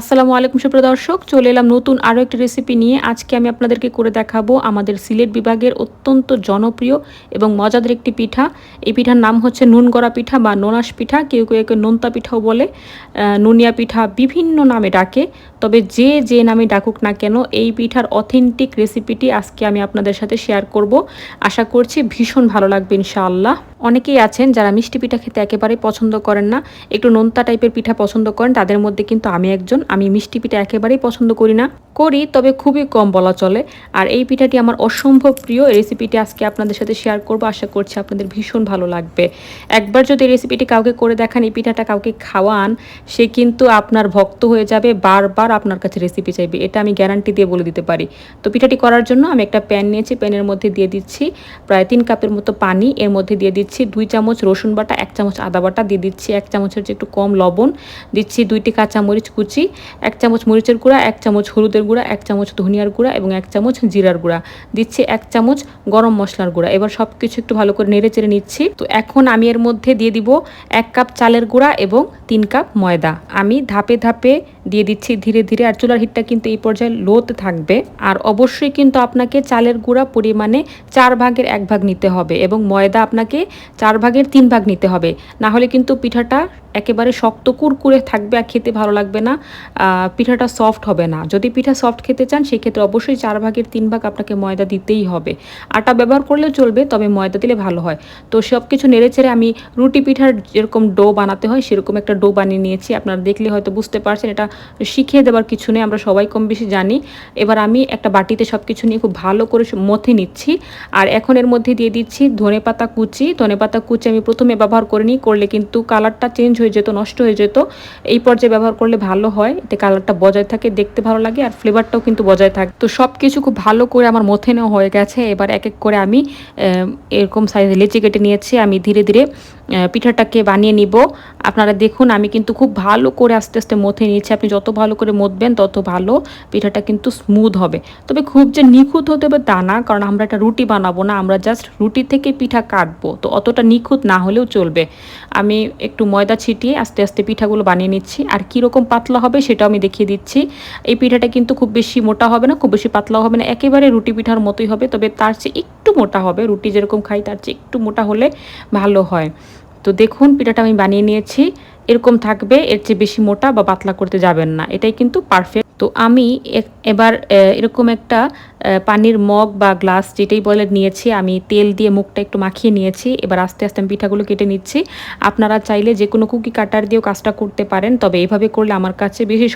আসসালামু আলাইকুম সুপ্রিয় দর্শক, চলে এলাম নতুন আরও একটি রেসিপি নিয়ে। আজকে আমি আপনাদেরকে করে দেখাবো আমাদের সিলেট বিভাগের অত্যন্ত জনপ্রিয় এবং মজাদার একটি পিঠা। এই পিঠার নাম হচ্ছে নুন গড়া পিঠা বা নোনাস পিঠা, কেউ কেউ একে নোনতা পিঠাও বলে। নুনিয়া পিঠা বিভিন্ন নামে ডাকে, তবে যে যে নামে ডাকুক না কেন, এই পিঠার অথেন্টিক রেসিপিটি আজকে আমি আপনাদের সাথে শেয়ার করব। আশা করছি ভীষণ ভালো লাগবে ইনশাআল্লাহ। অনেকেই আছেন যারা মিষ্টি পিঠা খেতে একেবারেই পছন্দ করেন না, একটু নোনতা টাইপের পিঠা পছন্দ করেন, তাদের মধ্যে কিন্তু আমি একজন। আমি মিষ্টি পিঠা একেবারেই পছন্দ করি না, করি, তবে খুবই কম বলা চলে। আর এই পিঠাটি আমার অসম্ভব প্রিয়। রেসিপিটি আজকে আপনাদের সাথে শেয়ার করব। আশা করছি আপনাদের ভীষণ ভালো লাগবে। একবার যদি এই রেসিপিটি কাউকে করে দেখান, এই পিঠাটা কাউকে খাওয়ান, সে কিন্তু আপনার ভক্ত হয়ে যাবে, বারবার আপনার কাছে রেসিপি চাইবে। এটা আমি গ্যারান্টি দিয়ে বলে দিতে পারি। তো পিঠাটি করার জন্য আমি একটা প্যান নিয়েছি প্যানের মধ্যে দিয়ে দিচ্ছি প্রায় তিন কাপের মতো পানি, এর মধ্যে দিয়ে দিচ্ছি দুই চামচ রসুন বাটা, এক চামচ আদা বাটা, দিয়ে দিচ্ছি এক চামচের চেয়ে একটু কম লবণ, দিচ্ছি দুইটি কাঁচা মরিচ কুচি, এক চামচ মরিচের গুঁড়া, এক চামচ হলুদের গুঁড়া, এক চামচ ধনিয়ার গুঁড়া এবং এক চামচ জিরার গুঁড়া। দিচ্ছি এক চামচ গরম মশলার গুঁড়া। এবার সব কিছু একটু ভালো করে নেড়ে চেড়ে নিচ্ছি। তো এখন আমি এর মধ্যে দিয়ে দিব এক কাপ চালের গুঁড়া এবং তিন কাপ ময়দা। আমি ধাপে ধাপে দিয়ে দিচ্ছি ধীরে ধীরে। আর চুলার হিটটা কিন্তু এই পর্যায়ে লোতে থাকবে। আর অবশ্যই কিন্তু আপনাকে চালের গুঁড়া পরিমাণে চার ভাগের এক ভাগ নিতে হবে এবং ময়দা আপনাকে চার ভাগের তিন ভাগ নিতে হবে। না হলে কিন্তু পিঠাটা একেবারে শক্ত কুরকুরে থাকবে আর খেতে ভালো লাগবে না। পিঠাটা সফট হবে না। যদি পিঠা সফট খেতে চান, সেক্ষেত্রে অবশ্যই চার ভাগের তিন ভাগ আপনাকে ময়দা দিতেই হবে। আটা ব্যবহার করলেও চলবে, তবে ময়দা দিলে ভালো হয়। তো সব কিছু নেড়ে ছেড়ে আমি রুটি পিঠার যেরকম ডো বানাতে হয়, সেরকম একটা ডো বানিয়ে নিয়েছি। আপনারা দেখলে হয়তো বুঝতে পারছেন, এটা শিখিয়ে দেওয়ার কিছু নেই, আমরা সবাই কম বেশি জানি। এবার আমি একটা বাটিতে সব কিছু নিয়ে খুব ভালো করে মথে নিচ্ছি। আর এখন এর মধ্যে দিয়ে দিচ্ছি ধনে পাতা কুচি। ধনে পাতা কুচি আমি প্রথমে ব্যবহার করিনি, করলে কিন্তু কালারটা চেঞ্জ হয়ে যেত, নষ্ট হয়ে যেত। এই পর্যায়ে ব্যবহার করলে ভালো হয়, এতে কালারটা বজায় থাকে, দেখতে ভালো লাগে আর ফ্লেভারটাও কিন্তু বজায় থাকে। তো সব কিছু খুব ভালো করে আমার মথে নেওয়া হয়ে গেছে। এবার এক এক করে আমি এরকম সাইজে লেচি কেটে নিয়েছি। আমি ধীরে ধীরে পিঠাটাকে বানিয়ে নিব। আপনারা দেখুন, আমি কিন্তু খুব ভালো করে আস্তে আস্তে মথে নিয়েছি। আপনি যত ভালো করে মথবেন তত ভালো পিঠাটা কিন্তু স্মুথ হবে। তবে খুব যে নিখুঁত হতে হবে তা না, কারণ আমরা একটা রুটি বানাবো না, আমরা জাস্ট রুটি থেকে পিঠা কাটবো। তো অতটা নিখুঁত না হলেও চলবে। আমি একটু ময়দা ছিটিয়ে আস্তে আস্তে পিঠাগুলো বানিয়ে নিচ্ছি। আর কীরকম পাতলা হবে সেটাও আমি দেখিয়ে দিচ্ছি। এই পিঠাটা কিন্তু খুব বেশি মোটা হবে না, খুব বেশি পাতলাও হবে না, একেবারে রুটি পিঠার মতোই হবে, তবে তার চেয়ে একটু মোটা হবে। রুটি যেরকম খাই, তার চেয়ে একটু মোটা হলে ভালো হয়। তো দেখুন, পিঠাটা আমি বানিয়ে নিয়েছি। এরকম থাকবে, এর চেয়ে বেশি মোটা বা পাতলা করতে যাবেন না। এটাই কিন্তু পারফেক্ট তো আমি এবার এরকম একটা পানির মগ বা গ্লাস যেটাই বলে নিয়েছি, আমি তেল দিয়ে মুখটা একটু মাখিয়ে নিয়েছি। এবার আস্তে আস্তে আমি পিঠাগুলো কেটে নিচ্ছি। আপনারা চাইলে যে কোনো কুকি কাটার দিয়েও কাজটা করতে পারেন, তবে এইভাবে করলে আমার কাছে বেশি